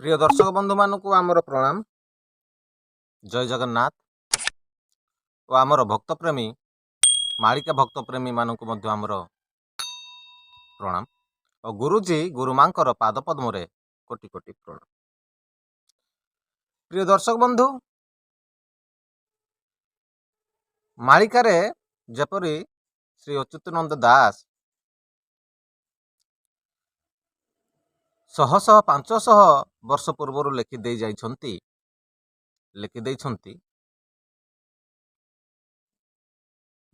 ପ୍ରିୟ ଦର୍ଶକ ବନ୍ଧୁମାନଙ୍କୁ ଆମର ପ୍ରଣାମ। ଜୟ ଜଗନ୍ନାଥ। ଓ ଆମର ଭକ୍ତପ୍ରେମୀ ମାଳିକା ଭକ୍ତପ୍ରେମୀମାନଙ୍କୁ ମଧ୍ୟ ଆମର ପ୍ରଣାମ। ଓ ଗୁରୁଜୀ ଗୁରୁମାଙ୍କର ପାଦ ପଦ୍ମରେ କୋଟି କୋଟି ପ୍ରଣାମ। ପ୍ରିୟ ଦର୍ଶକ ବନ୍ଧୁ ମାଳିକାରେ ଯେପରି ଶ୍ରୀ ଅଚ୍ୟୁତାନନ୍ଦ ଦାସ ଶହ ଶହ ପାଞ୍ଚଶହ ବର୍ଷ ପୂର୍ବରୁ ଲେଖି ଦେଇ ଯାଇଛନ୍ତି। ଲେଖି ଦେଇଛନ୍ତି।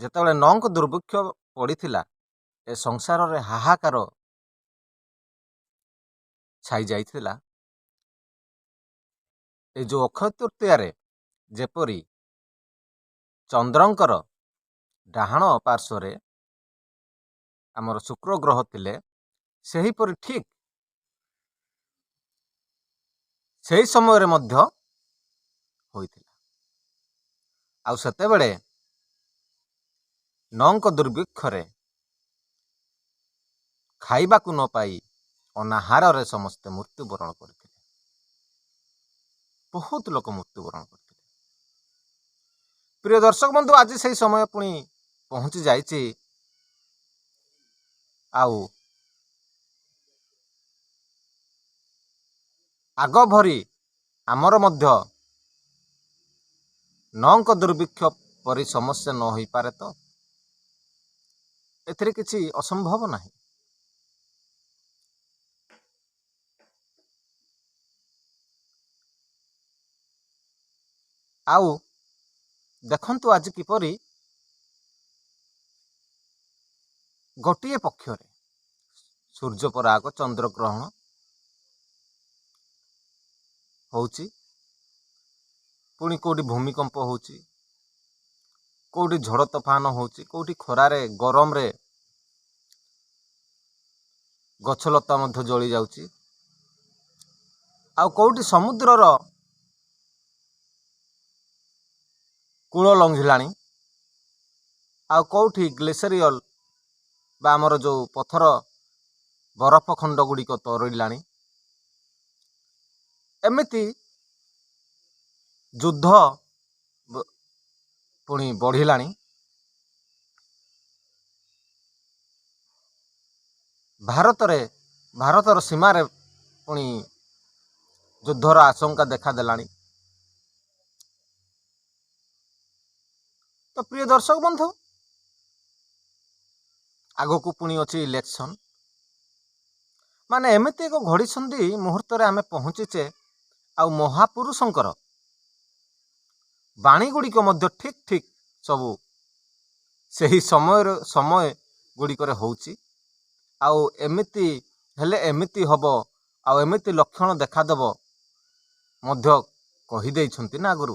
ଯେତେବେଳେ ନଅଙ୍କ ଦୁର୍ଭିକ୍ଷ ପଡ଼ିଥିଲା ଏ ସଂସାରରେ ହାହାକାର ଛାଇ ଯାଇଥିଲା। ଏ ଯେଉଁ ଅକ୍ଷୟ ତୃତୀୟାରେ ଯେପରି ଚନ୍ଦ୍ରଙ୍କର ଡାହାଣ ପାର୍ଶ୍ୱରେ ଆମର ଶୁକ୍ର ଗ୍ରହ ଥିଲେ ସେହିପରି ଠିକ୍ ସେହି ସମୟରେ ମଧ୍ୟ ହୋଇଥିଲା। ଆଉ ସେତେବେଳେ ନଅଙ୍କ ଦୁର୍ଭିକ୍ଷରେ ଖାଇବାକୁ ନ ପାଇ ଅନାହାରରେ ସମସ୍ତେ ମୃତ୍ୟୁବରଣ କରିଥିଲେ। ବହୁତ ଲୋକ ମୃତ୍ୟୁବରଣ କରିଥିଲେ। ପ୍ରିୟ ଦର୍ଶକ ବନ୍ଧୁ ଆଜି ସେହି ସମୟ ପୁଣି ପହଞ୍ଚି ଯାଇଛି। ଆଉ ଆଗ ଭରି ଆମର ମଧ୍ୟ ନଅଙ୍କ ଦୁର୍ଭିକ୍ଷ ପରି ସମସ୍ୟା ନ ହୋଇପାରେ ତ? ଏଥିରେ କିଛି ଅସମ୍ଭବ ନାହିଁ। ଆଉ ଦେଖନ୍ତୁ ଆଜି କିପରି ଗୋଟିଏ ପକ୍ଷରେ ସୂର୍ଯ୍ୟପରାଗ ଚନ୍ଦ୍ରଗ୍ରହଣ ହେଉଛି। ପୁଣି କେଉଁଠି ଭୂମିକମ୍ପ ହେଉଛି କେଉଁଠି ଝଡ଼ ତୋଫାନ ହେଉଛି କେଉଁଠି ଖରାରେ ଗରମରେ ଗଛଲତା ମଧ୍ୟ ଜଳି ଯାଉଛି। ଆଉ କେଉଁଠି ସମୁଦ୍ରର କୂଳ ଲଙ୍ଘିଲାଣି ଆଉ କେଉଁଠି ଗ୍ଲେସେରିଅଲ ବା ଆମର ଯେଉଁ ପଥର ବରଫ ଖଣ୍ଡ ଗୁଡ଼ିକ ତରଳିଲାଣି ଏମିତି ଯୁଦ୍ଧ ପୁଣି ବଢ଼ିଲାଣି। ଭାରତରେ ଭାରତର ସୀମାରେ ପୁଣି ଯୁଦ୍ଧର ଆଶଙ୍କା ଦେଖାଦେଲାଣି। ତ ପ୍ରିୟ ଦର୍ଶକ ବନ୍ଧୁ ଆଗକୁ ପୁଣି ଅଛି ଇଲେକ୍ସନ୍ ମାନେ ଏମିତି ଏକ ଘଡ଼ିସନ୍ଧି ମୁହୂର୍ତ୍ତରେ ଆମେ ପହଞ୍ଚିଛେ ଆଉ ମହାପୁରୁଷଙ୍କର। ବାଣୀ ଗୁଡ଼ିକ ମଧ୍ୟ ଠିକ୍ ଠିକ୍ ସବୁ ସେହି ସମୟର ସମୟ ଗୁଡ଼ିକରେ ହେଉଛି। ଆଉ ଏମିତି ହେଲେ ଏମିତି ହେବ ଆଉ ଏମିତି ଲକ୍ଷଣ ଦେଖାଦେବ ମଧ୍ୟ କହିଦେଇଛନ୍ତି ନା ଆଗରୁ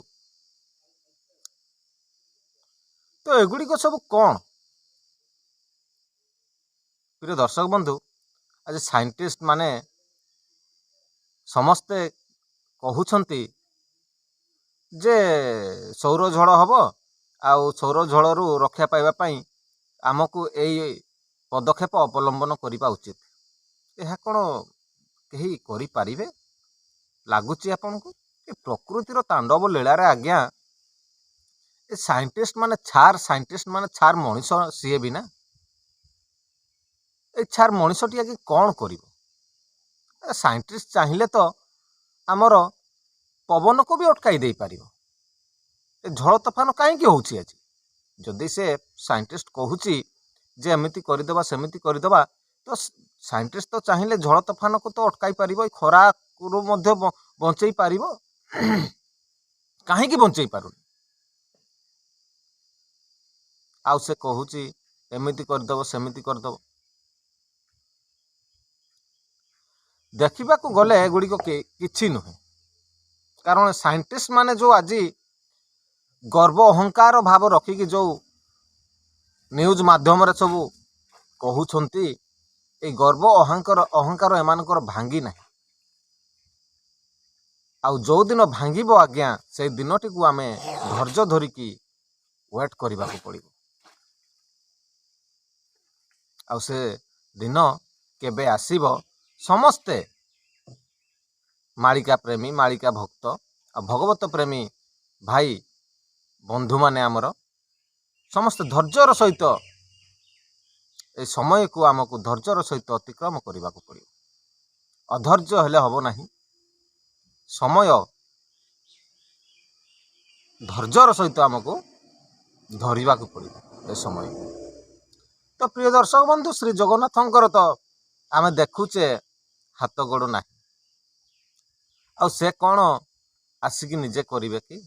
ତ ଏଗୁଡ଼ିକ ସବୁ କ'ଣ? ପ୍ରିୟ ଦର୍ଶକ ବନ୍ଧୁ ଆଜି ସାଇଣ୍ଟିଷ୍ଟ ମାନେ ସମସ୍ତେ କହୁଛନ୍ତି ଯେ ସୌର ଝଡ଼ ହେବ ଆଉ ସୌର ଝଡ଼ରୁ ରକ୍ଷା ପାଇବା ପାଇଁ ଆମକୁ ଏଇ ପଦକ୍ଷେପ ଅବଲମ୍ବନ କରିବା ଉଚିତ। ଏହା କ'ଣ କେହି କରିପାରିବେ? ଲାଗୁଛି ଆପଣଙ୍କୁ? ଏ ପ୍ରକୃତିର ତାଣ୍ଡବ ଲୀଳାରେ ଆଜ୍ଞା ଏ ସାଇଣ୍ଟିଷ୍ଟ ମାନେ ଛାର ସାଇଣ୍ଟିଷ୍ଟ ମାନେ ଛାର ମଣିଷ ସିଏ ବି ନା। ଏ ଛାର ମଣିଷଟି ଆଜ୍ଞା କ'ଣ କରିବ? ସାଇଣ୍ଟିଷ୍ଟ ଚାହିଁଲେ ତ ଆମର ପବନକୁ ବି ଅଟକାଇ ଦେଇପାରିବ ଏ ଝଡ଼ ତୋଫାନ କାହିଁକି ହେଉଛି ଆଜି? ଯଦି ସେ ସାଇଣ୍ଟିଷ୍ଟ କହୁଛି ଯେ ଏମିତି କରିଦେବା ସେମିତି କରିଦେବା ତ ସାଇଣ୍ଟିଷ୍ଟ ତ ଚାହିଁଲେ ଝଡ଼ ତୋଫାନକୁ ତ ଅଟକାଇ ପାରିବ ଏ ଖରାରୁ ମଧ୍ୟ ବଞ୍ଚେଇ ପାରିବ। କାହିଁକି ବଞ୍ଚେଇ ପାରୁନି? ଆଉ ସେ କହୁଛି ଏମିତି କରିଦେବ ସେମିତି କରିଦେବ। ଦେଖିବାକୁ ଗଲେ ଏଗୁଡ଼ିକ କିଛି ନୁହେଁ। କାରଣ ସାଇଣ୍ଟିଷ୍ଟ ମାନେ ଯେଉଁ ଆଜି ଗର୍ବ ଅହଙ୍କାର ଭାବ ରଖିକି ଯେଉଁ ନ୍ୟୁଜ୍ ମାଧ୍ୟମରେ ସବୁ କହୁଛନ୍ତି ଏଇ ଗର୍ବ ଅହଙ୍କାର ଅହଙ୍କାର ଏମାନଙ୍କର ଭାଙ୍ଗି ନାହିଁ। ଆଉ ଯେଉଁଦିନ ଭାଙ୍ଗିବ ଆଜ୍ଞା ସେଇ ଦିନଟିକୁ ଆମେ ଧୈର୍ଯ୍ୟ ଧରିକି ୱେଟ୍ କରିବାକୁ ପଡ଼ିବ। ଆଉ ସେ ଦିନ କେବେ ଆସିବ ସମସ୍ତେ ମାଳିକା ପ୍ରେମୀ ମାଳିକା ଭକ୍ତ ଆଉ ଭଗବତ ପ୍ରେମୀ ଭାଇ ବନ୍ଧୁମାନେ ଆମର ସମସ୍ତେ ଧୈର୍ଯ୍ୟର ସହିତ ଏ ସମୟକୁ ଆମକୁ ଧୈର୍ଯ୍ୟର ସହିତ ଅତିକ୍ରମ କରିବାକୁ ପଡ଼ିବ। ଅଧୈର୍ଯ୍ୟ ହେଲେ ହେବ ନାହିଁ। ସମୟ ଧୈର୍ଯ୍ୟର ସହିତ ଆମକୁ ଧରିବାକୁ ପଡ଼ିବ ଏ ସମୟ। ତ ପ୍ରିୟ ଦର୍ଶକ ବନ୍ଧୁ ଶ୍ରୀ ଜଗନ୍ନାଥଙ୍କର ତ ଆମେ ଦେଖୁଛେ ହାତ ଗୋଡ଼ ନାହିଁ। ଆଉ ସେ କ'ଣ ଆସିକି ନିଜେ କରିବେ କି?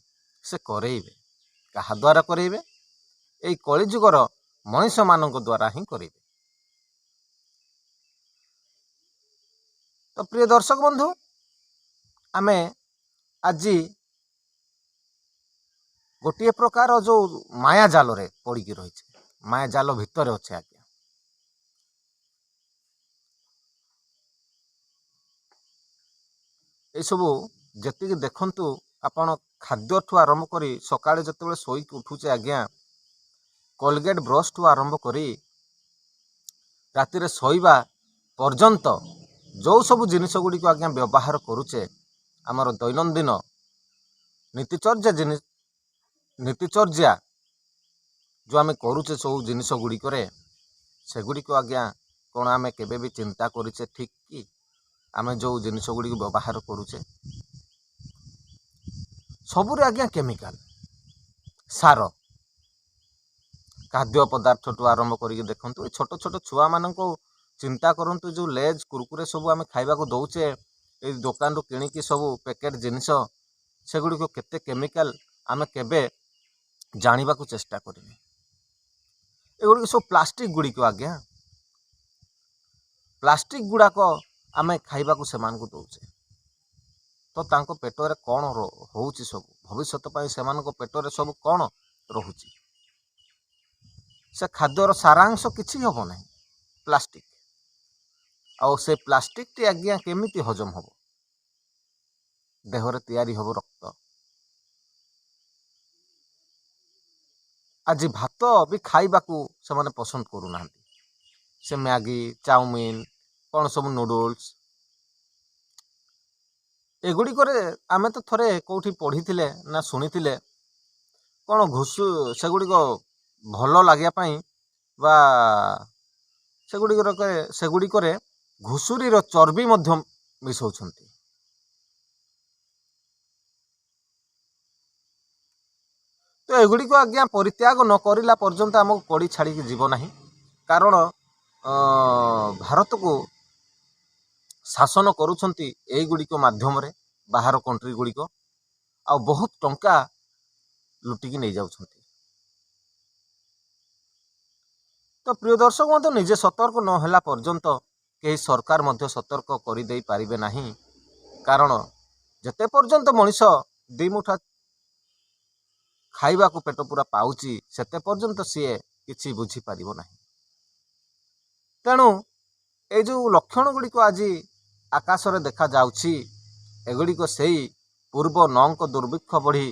ସେ କରେଇବେ। କାହା ଦ୍ୱାରା କରେଇବେ? ଏଇ କଳିଯୁଗର ମଣିଷମାନଙ୍କ ଦ୍ୱାରା ହିଁ କରିବେ ତ ପ୍ରିୟ ଦର୍ଶକ ବନ୍ଧୁ ଆମେ ଆଜି ଗୋଟିଏ ପ୍ରକାର ଯୋଉ ମାୟା ଜାଲରେ ପଡ଼ିକି ରହିଛେ। ମାୟା ଜାଲ ଭିତରେ ଅଛେ ଆଜ୍ଞା। ଏସବୁ ଯେତିକି ଦେଖନ୍ତୁ ଆପଣ ଖାଦ୍ୟଠୁ ଆରମ୍ଭ କରି ସକାଳେ ଯେତେବେଳେ ଶୋଇକି ଉଠୁଛେ ଆଜ୍ଞା କୋଲଗେଟ୍ ବ୍ରସ୍ଠୁ ଆରମ୍ଭ କରି ରାତିରେ ଶୋଇବା ପର୍ଯ୍ୟନ୍ତ ଯେଉଁ ସବୁ ଜିନିଷ ଗୁଡ଼ିକୁ ଆଜ୍ଞା ବ୍ୟବହାର କରୁଛେ ଆମର ଦୈନନ୍ଦିନ ନୀତିଚର୍ଯ୍ୟା ଜିନି ନୀତିଚର୍ଯ୍ୟା ଯେଉଁ ଆମେ କରୁଛେ ସବୁ ଜିନିଷ ଗୁଡ଼ିକରେ ସେଗୁଡ଼ିକୁ ଆଜ୍ଞା କ'ଣ ଆମେ କେବେ ବି ଚିନ୍ତା କରିଛେ ଠିକ୍ କି? ଆମେ ଯେଉଁ ଜିନିଷ ଗୁଡ଼ିକୁ ବ୍ୟବହାର କରୁଛେ ସବୁରେ ଆଜ୍ଞା କେମିକାଲ ସାର ଖାଦ୍ୟ ପଦାର୍ଥଠୁ ଆରମ୍ଭ କରିକି ଦେଖନ୍ତୁ ଏ ଛୋଟ ଛୋଟ ଛୁଆମାନଙ୍କୁ ଚିନ୍ତା କରନ୍ତୁ ଯେଉଁ ଲେଜ୍ କୁରୁକୁରେ ସବୁ ଆମେ ଖାଇବାକୁ ଦେଉଛେ ଏଇ ଦୋକାନରୁ କିଣିକି ସବୁ ପ୍ୟାକେଟ୍ ଜିନିଷ ସେଗୁଡ଼ିକୁ କେତେ କେମିକାଲ ଆମେ କେବେ ଜାଣିବାକୁ ଚେଷ୍ଟା କରିବେ ଏଗୁଡ଼ିକ ସବୁ ପ୍ଲାଷ୍ଟିକ୍ ଗୁଡ଼ିକ ଆଜ୍ଞା। ପ୍ଲାଷ୍ଟିକ୍ ଗୁଡ଼ାକ ଆମେ ଖାଇବାକୁ ସେମାନଙ୍କୁ ଦେଉଛେ। ତ ତାଙ୍କ ପେଟରେ କ'ଣ ହେଉଛି ସବୁ? ଭବିଷ୍ୟତ ପାଇଁ ସେମାନଙ୍କ ପେଟରେ ସବୁ କ'ଣ ରହୁଛି? ସେ ଖାଦ୍ୟର ସାରାଂଶ କିଛି ହେବ ନାହିଁ ପ୍ଲାଷ୍ଟିକ୍। ଆଉ ସେ ପ୍ଲାଷ୍ଟିକ୍ଟି ଆଜ୍ଞା କେମିତି ହଜମ ହେବ? ଦେହରେ ତିଆରି ହେବ ରକ୍ତ। ଆଜି ଭାତ ବି ଖାଇବାକୁ ସେମାନେ ପସନ୍ଦ କରୁନାହାନ୍ତି। ସେ ମ୍ୟାଗି ଚାଉମିନ କ'ଣ ସବୁ ନୁଡଲ୍ସ ଏଗୁଡ଼ିକରେ ଆମେ ତ ଥରେ କେଉଁଠି ପଢ଼ିଥିଲେ ନା ଶୁଣିଥିଲେ କ'ଣ ଘୁଷୁ ସେଗୁଡ଼ିକ ଭଲ ଲାଗିବା ପାଇଁ ବା ସେଗୁଡ଼ିକର ସେଗୁଡ଼ିକରେ ଘୁଷୁରୀର ଚର୍ବି ମଧ୍ୟ ମିଶାଉଛନ୍ତି। ତ ଏଗୁଡ଼ିକ ଆଜ୍ଞା ପରିତ୍ୟାଗ ନ କରିଲା ପର୍ଯ୍ୟନ୍ତ ଆମକୁ କଡ଼ି ଛାଡ଼ିକି ଯିବ ନାହିଁ। କାରଣ ଭାରତକୁ ଶାସନ କରୁଛନ୍ତି ଏଇଗୁଡ଼ିକ ମାଧ୍ୟମରେ ବାହାର କଣ୍ଟ୍ରି ଗୁଡ଼ିକ ଆଉ ବହୁତ ଟଙ୍କା ଲୁଟିକି ନେଇଯାଉଛନ୍ତି। ତ ପ୍ରିୟ ଦର୍ଶକ ମଧ୍ୟ ନିଜେ ସତର୍କ ନ ହେଲା ପର୍ଯ୍ୟନ୍ତ କେହି ସରକାର ମଧ୍ୟ ସତର୍କ କରିଦେଇ ପାରିବେ ନାହିଁ। କାରଣ ଯେତେ ପର୍ଯ୍ୟନ୍ତ ମଣିଷ ଦୁଇ ମୁଠା ଖାଇବାକୁ ପେଟ ପୁରା ପାଉଛି ସେତେ ପର୍ଯ୍ୟନ୍ତ ସିଏ କିଛି ବୁଝିପାରିବ ନାହିଁ। ତେଣୁ ଏଇ ଯେଉଁ ଲକ୍ଷଣ ଗୁଡ଼ିକ ଆଜି ଆକାଶରେ ଦେଖାଯାଉଛି। ଏଗୁଡ଼ିକ ସେଇ ପୂର୍ବ ନଅଙ୍କ ଦୁର୍ଭିକ୍ଷ ବଢ଼ି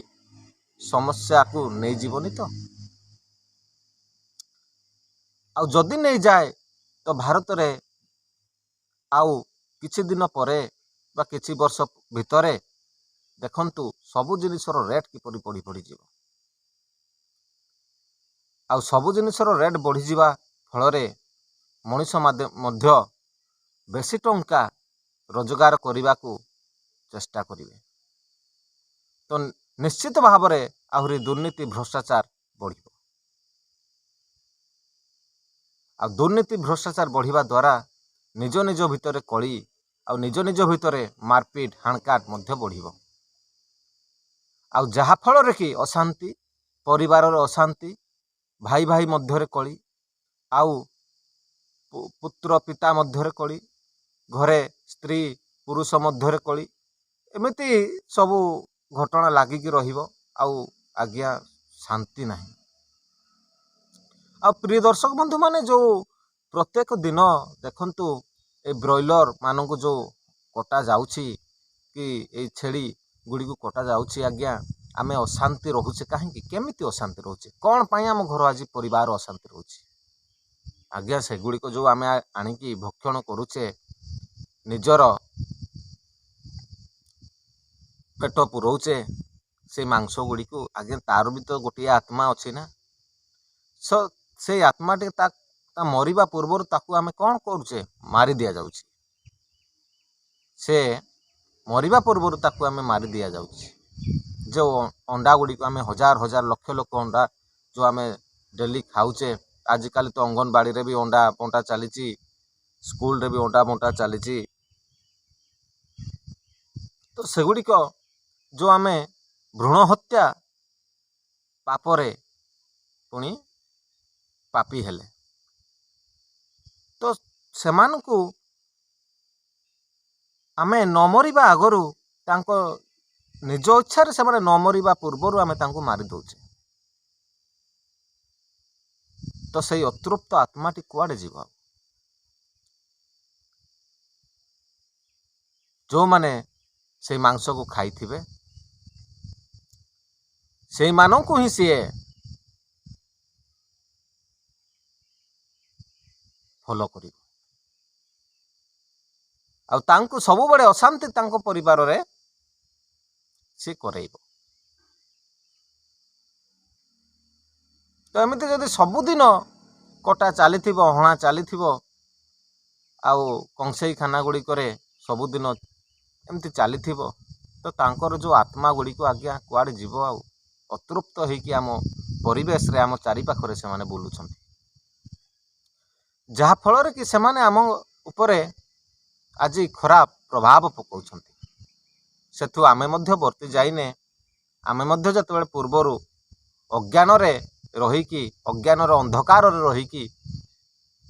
ସମସ୍ୟାକୁ ନେଇଯିବନି ତ? ଆଉ ଯଦି ନେଇଯାଏ ତ ଭାରତରେ ଆଉ କିଛି ଦିନ ପରେ ବା କିଛି ବର୍ଷ ଭିତରେ ଦେଖନ୍ତୁ ସବୁ ଜିନିଷର ରେଟ୍ କିପରି ବଢ଼ି ବଢ଼ିଯିବ। ଆଉ ସବୁ ଜିନିଷର ରେଟ୍ ବଢ଼ିଯିବା ଫଳରେ ମଣିଷ ମଧ୍ୟ ବେଶୀ ଟଙ୍କା ରୋଜଗାର କରିବାକୁ ଚେଷ୍ଟା କରିବେ। ତ ନିଶ୍ଚିତ ଭାବରେ ଆହୁରି ଦୁର୍ନୀତି ଭ୍ରଷ୍ଟାଚାର ବଢ଼ିବ। ଆଉ ଦୁର୍ନୀତି ଭ୍ରଷ୍ଟାଚାର ବଢ଼ିବା ଦ୍ୱାରା ନିଜ ନିଜ ଭିତରେ କଳି ଆଉ ନିଜ ନିଜ ଭିତରେ ମାରପିଟ ହାଣକାଟ ମଧ୍ୟ ବଢ଼ିବ। ଆଉ ଯାହାଫଳରେ କି ଅଶାନ୍ତି ପରିବାରର ଅଶାନ୍ତି ଭାଇ ଭାଇ ମଧ୍ୟରେ କଳି ଆଉ ପୁତ୍ର ପିତା ମଧ୍ୟରେ କଳି ଘରେ ସ୍ତ୍ରୀ ପୁରୁଷ ମଧ୍ୟରେ କଳି ଏମିତି ସବୁ ଘଟଣା ଲାଗିକି ରହିବ ଆଉ ଆଜ୍ଞା ଶାନ୍ତି ନାହିଁ। ଆଉ ପ୍ରିୟ ଦର୍ଶକ ବନ୍ଧୁମାନେ ଯେଉଁ ପ୍ରତ୍ୟେକ ଦିନ ଦେଖନ୍ତୁ ଏ ବ୍ରଏଲର ମାନଙ୍କୁ ଯେଉଁ କଟା ଯାଉଛି କି ଏଇ ଛେଳି ଗୁଡ଼ିକୁ କଟା ଯାଉଛି ଆଜ୍ଞା ଆମେ ଅଶାନ୍ତି ରହୁଛେ କାହିଁକି? କେମିତି ଅଶାନ୍ତି ରହୁଛେ? କ'ଣ ପାଇଁ ଆମ ଘର ଆଜି ପରିବାର ଅଶାନ୍ତି ରହୁଛି? ଆଜ୍ଞା ସେଗୁଡ଼ିକ ଯେଉଁ ଆମେ ଆଣିକି ଭକ୍ଷଣ କରୁଛେ ନିଜର ପେଟ ପୁରଉଛେ ସେଇ ମାଂସ ଗୁଡ଼ିକୁ ଆଜ୍ଞା ତାର ବି ତ ଗୋଟିଏ ଆତ୍ମା ଅଛି ନା? ସ ସେଇ ଆତ୍ମାଟି ତା ତା ମରିବା ପୂର୍ବରୁ ତାକୁ ଆମେ କ'ଣ କରୁଛେ ମାରି ଦିଆଯାଉଛି ସେ ମରିବା ପୂର୍ବରୁ ତାକୁ ଆମେ ମାରି ଦିଆଯାଉଛି ଯେଉଁ ଅଣ୍ଡା ଗୁଡ଼ିକୁ ଆମେ ହଜାର ହଜାର ଲକ୍ଷ ଲକ୍ଷ ଅଣ୍ଡା ଯେଉଁ ଆମେ ଡେଲି ଖାଉଛେ ଆଜିକାଲି ତ ଅଙ୍ଗନବାଡ଼ିରେ ବି ଅଣ୍ଡା ବଣ୍ଟା ଚାଲିଛି ସ୍କୁଲରେ ବି ଅଣ୍ଡା ବଣ୍ଟା ଚାଲିଛି ତ ସେଗୁଡ଼ିକ ଯେଉଁ ଆମେ ଭ୍ରୂଣ ହତ୍ୟା ପାପରେ ପୁଣି ପାପି ହେଲେ। ତ ସେମାନଙ୍କୁ ଆମେ ନ ମରିବା ଆଗରୁ ତାଙ୍କ ନିଜ ଇଚ୍ଛାରେ ସେମାନେ ନ ମରିବା ପୂର୍ବରୁ ଆମେ ତାଙ୍କୁ ମାରି ଦେଉଛେ। ତ ସେଇ ଅତୃପ୍ତ ଆତ୍ମାଟି କୁଆଡ଼େ ଯିବ? ଯେଉଁମାନେ ସେଇ ମାଂସକୁ ଖାଇଥିବେ। ସେଇମାନଙ୍କୁ ହିଁ ସିଏ ଫଲୋ କରିବ। ଆଉ ତାଙ୍କୁ ସବୁବେଳେ ଅଶାନ୍ତି ତାଙ୍କ ପରିବାରରେ ସିଏ କରେଇବ। ତ ଏମିତି ଯଦି ସବୁଦିନ କଟା ଚାଲିଥିବ ହଣା ଚାଲିଥିବ ଆଉ କଂସେଇଖାନା ଗୁଡ଼ିକରେ ସବୁଦିନ ଏମିତି ଚାଲିଥିବ ତ ତାଙ୍କର ଯେଉଁ ଆତ୍ମା ଗୁଡ଼ିକୁ ଆଜ୍ଞା କୁଆଡ଼େ ଯିବ ଆଉ ଅତୃପ୍ତ ହେଇକି ଆମ ପରିବେଶରେ ଆମ ଚାରିପାଖରେ ସେମାନେ ବୁଲୁଛନ୍ତି। ଯାହାଫଳରେ କି ସେମାନେ ଆମ ଉପରେ ଆଜି ଖରାପ ପ୍ରଭାବ ପକାଉଛନ୍ତି। ସେଠୁ ଆମେ ମଧ୍ୟ ବର୍ତ୍ତି ଯାଇନେ ଆମେ ମଧ୍ୟ ଯେତେବେଳେ ପୂର୍ବରୁ ଅଜ୍ଞାନରେ ରହିକି ଅଜ୍ଞାନର ଅନ୍ଧକାରରେ ରହିକି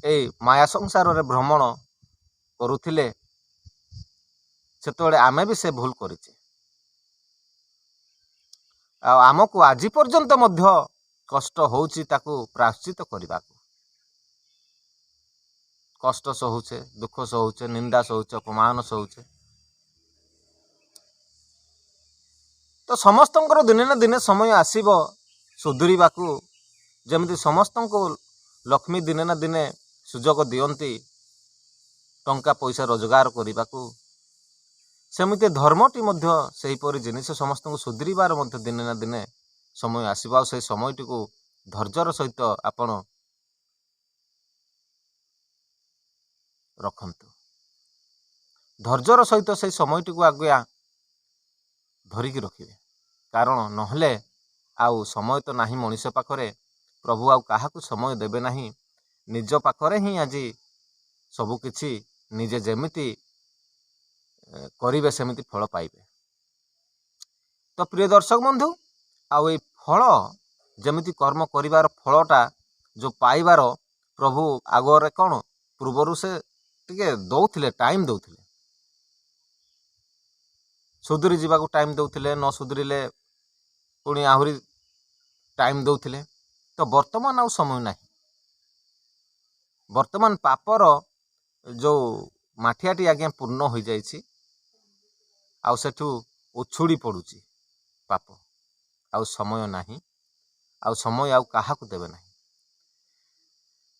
ଏଇ ମାୟା ସଂସାରରେ ଭ୍ରମଣ କରୁଥିଲେ ସେତେବେଳେ ଆମେ ବି ସେ ଭୁଲ କରିଛେ। ଆଉ ଆମକୁ ଆଜି ପର୍ଯ୍ୟନ୍ତ ମଧ୍ୟ କଷ୍ଟ ହେଉଛି ତାକୁ ପ୍ରାଶ୍ଚିତ କରିବାକୁ। କଷ୍ଟ ସହୁଛେ ଦୁଃଖ ସହୁଛେ ନିନ୍ଦା ସହୁଛେ ଅପମାନ ସହୁଛେ। ତ ସମସ୍ତଙ୍କର ଦିନେ ନା ଦିନେ ସମୟ ଆସିବ ସୁଧୁରିବାକୁ। ଯେମିତି ସମସ୍ତଙ୍କୁ ଲକ୍ଷ୍ମୀ ଦିନେ ନା ଦିନେ ସୁଯୋଗ ଦିଅନ୍ତି ଟଙ୍କା ପଇସା ରୋଜଗାର କରିବାକୁ। ସେମିତି ଧର୍ମଟି ମଧ୍ୟ ସେହିପରି ଜିନିଷ ସମସ୍ତଙ୍କୁ ସୁଧୁରିବାର ମଧ୍ୟ ଦିନେ ନା ଦିନେ ସମୟ ଆସିବ। ଆଉ ସେଇ ସମୟଟିକୁ ଧୈର୍ଯ୍ୟର ସହିତ ଆପଣ ରଖନ୍ତୁ। ଧୈର୍ଯ୍ୟର ସହିତ ସେଇ ସମୟଟିକୁ ଆଗୁଆ ଧରିକି ରଖିବେ। କାରଣ ନହେଲେ ଆଉ ସମୟ ତ ନାହିଁ ମଣିଷ ପାଖରେ। ପ୍ରଭୁ ଆଉ କାହାକୁ ସମୟ ଦେବେ ନାହିଁ। ନିଜ ପାଖରେ ହିଁ ଆଜି ସବୁକିଛି ନିଜେ ଯେମିତି କରିବେ ସେମିତି ଫଳ ପାଇବେ। ତ ପ୍ରିୟ ଦର୍ଶକ ବନ୍ଧୁ ଆଉ ଏଇ ଫଳ ଯେମିତି କର୍ମ କରିବାର ଫଳଟା ଯେଉଁ ପାଇବାର ପ୍ରଭୁ ଆଗରେ କ'ଣ ପୂର୍ବରୁ ସେ ଟିକେ ଦଉଥିଲେ ଟାଇମ୍ ଦଉଥିଲେ। ସୁଧୁରି ଯିବାକୁ ଟାଇମ୍ ଦଉଥିଲେ ନ ସୁଧୁରିଲେ ପୁଣି ଆହୁରି ଟାଇମ୍ ଦଉଥିଲେ। ତ ବର୍ତ୍ତମାନ ଆଉ ସମୟ ନାହିଁ। ବର୍ତ୍ତମାନ ପାପର ଯେଉଁ ମାଠିଆଟି ଆଜ୍ଞା ପୂର୍ଣ୍ଣ ହୋଇଯାଇଛି। ଆଉ ସେଠୁ ଉଛୁଡ଼ି ପଡ଼ୁଛି ପାପ। ଆଉ ସମୟ ନାହିଁ ଆଉ ସମୟ ଆଉ କାହାକୁ ଦେବେ ନାହିଁ।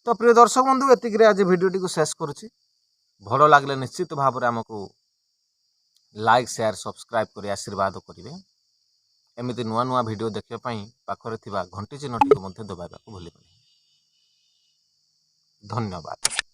ତ ପ୍ରିୟ ଦର୍ଶକ ବନ୍ଧୁ ଏତିକିରେ ଆଜି ଭିଡ଼ିଓଟିକୁ ଶେଷ କରୁଛି। ଭଲ ଲାଗିଲେ ନିଶ୍ଚିତ ଭାବରେ ଆମକୁ ଲାଇକ୍ ସେୟାର ସବସ୍କ୍ରାଇବ୍ କରି ଆଶୀର୍ବାଦ କରିବେ। ଏମିତି ନୂଆ ନୂଆ ଭିଡ଼ିଓ ଦେଖିବା ପାଇଁ ପାଖରେ ଥିବା ଘଣ୍ଟି ଚିହ୍ନଟିକୁ ମଧ୍ୟ ଦବାଇବାକୁ ଭୁଲିବେନି। ଧନ୍ୟବାଦ।